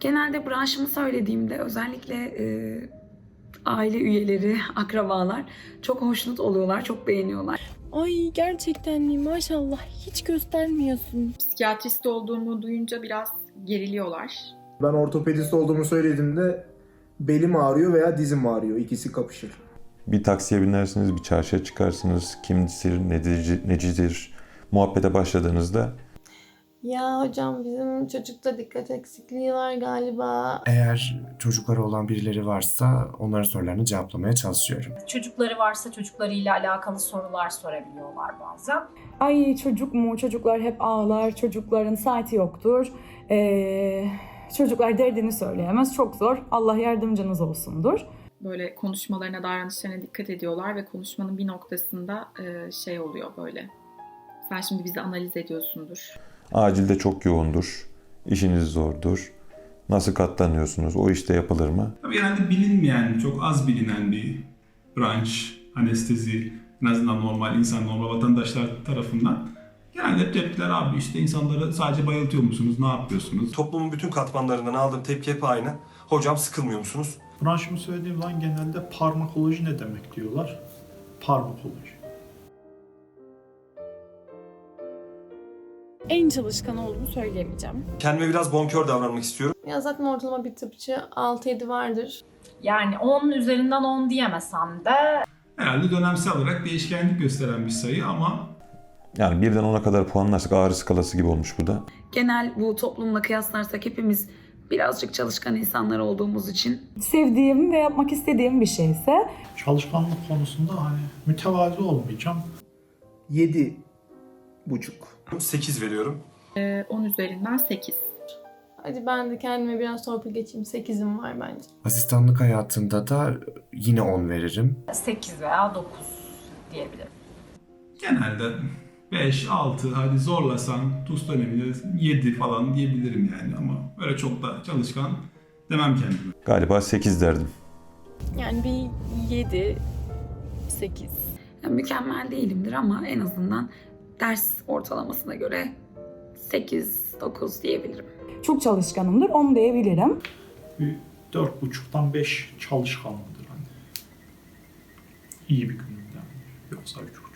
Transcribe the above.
Genelde branşımı söylediğimde özellikle e, aile üyeleri, akrabalar çok hoşnut oluyorlar, çok beğeniyorlar. Ay gerçekten mi? Maşallah hiç göstermiyorsun. Psikiyatrist olduğumu duyunca biraz geriliyorlar. Ben ortopedist olduğumu söylediğimde belim ağrıyor veya dizim ağrıyor. İkisi kapışır. Bir taksiye binersiniz, bir çarşıya çıkarsınız. Kimdir, nedir, necidir muhabbete başladığınızda Ya hocam bizim çocukta dikkat eksikliği var galiba. Eğer çocukları olan birileri varsa onların sorularını cevaplamaya çalışıyorum. Çocukları varsa çocuklarıyla alakalı sorular sorabiliyorlar bazen. Ay çocuk mu? Çocuklar hep ağlar. Çocukların saati yoktur. Ee, çocuklar derdini söyleyemez. Çok zor. Allah yardımcınız olsundur. Böyle konuşmalarına, davranışlarına dikkat ediyorlar ve konuşmanın bir noktasında e, şey oluyor böyle. Sen şimdi bizi analiz ediyorsundur. Acilde çok yoğundur, işiniz zordur. Nasıl katlanıyorsunuz? O işte yapılır mı? Tabii genelde bilinmeyen, çok az bilinen bir branş, anestezi, en azından normal insan, normal vatandaşlar tarafından. Genelde tepkiler abi işte insanları sadece bayıltıyor musunuz, ne yapıyorsunuz? Toplumun bütün katmanlarından aldığım tepki hep aynı. Hocam sıkılmıyor musunuz? Branşımı söylediğim zaman genelde parmakoloji ne demek diyorlar. Parmakoloji. En çalışkan olduğumu söyleyemeyeceğim. Kendime biraz bonkör davranmak istiyorum. Ya zaten ortalama bir tıpçı 6-7 vardır. Yani 10 üzerinden 10 diyemesem de Herhalde dönemsel olarak değişkenlik gösteren bir sayı ama Yani birden ona kadar puanlarsak ağrı skalası gibi olmuş bu da. Genel bu toplumla kıyaslarsak hepimiz birazcık çalışkan insanlar olduğumuz için Sevdiğim ve yapmak istediğim bir şeyse Çalışkanlık konusunda hani mütevazi olmayacağım. 7 buçuk. 8 veriyorum. E, 10 üzerinden 8. Hadi ben de kendime biraz torpil geçeyim. 8'im var bence. Asistanlık hayatında da yine 10 veririm. 8 veya 9 diyebilirim. genelde 5, 6 hadi zorlasan TUS döneminde 7 falan diyebilirim yani ama öyle çok da çalışkan demem kendime. Galiba 8 derdim. Yani bir 7, 8. yani mükemmel değilimdir ama en azından ders ortalamasına göre 8-9 diyebilirim. çok çalışkanımdır. Onu diyebilirim. Bir dört buçuktan 5 çalışkanımdır hani. İyi bir günümden. Yoksa üç buçuk.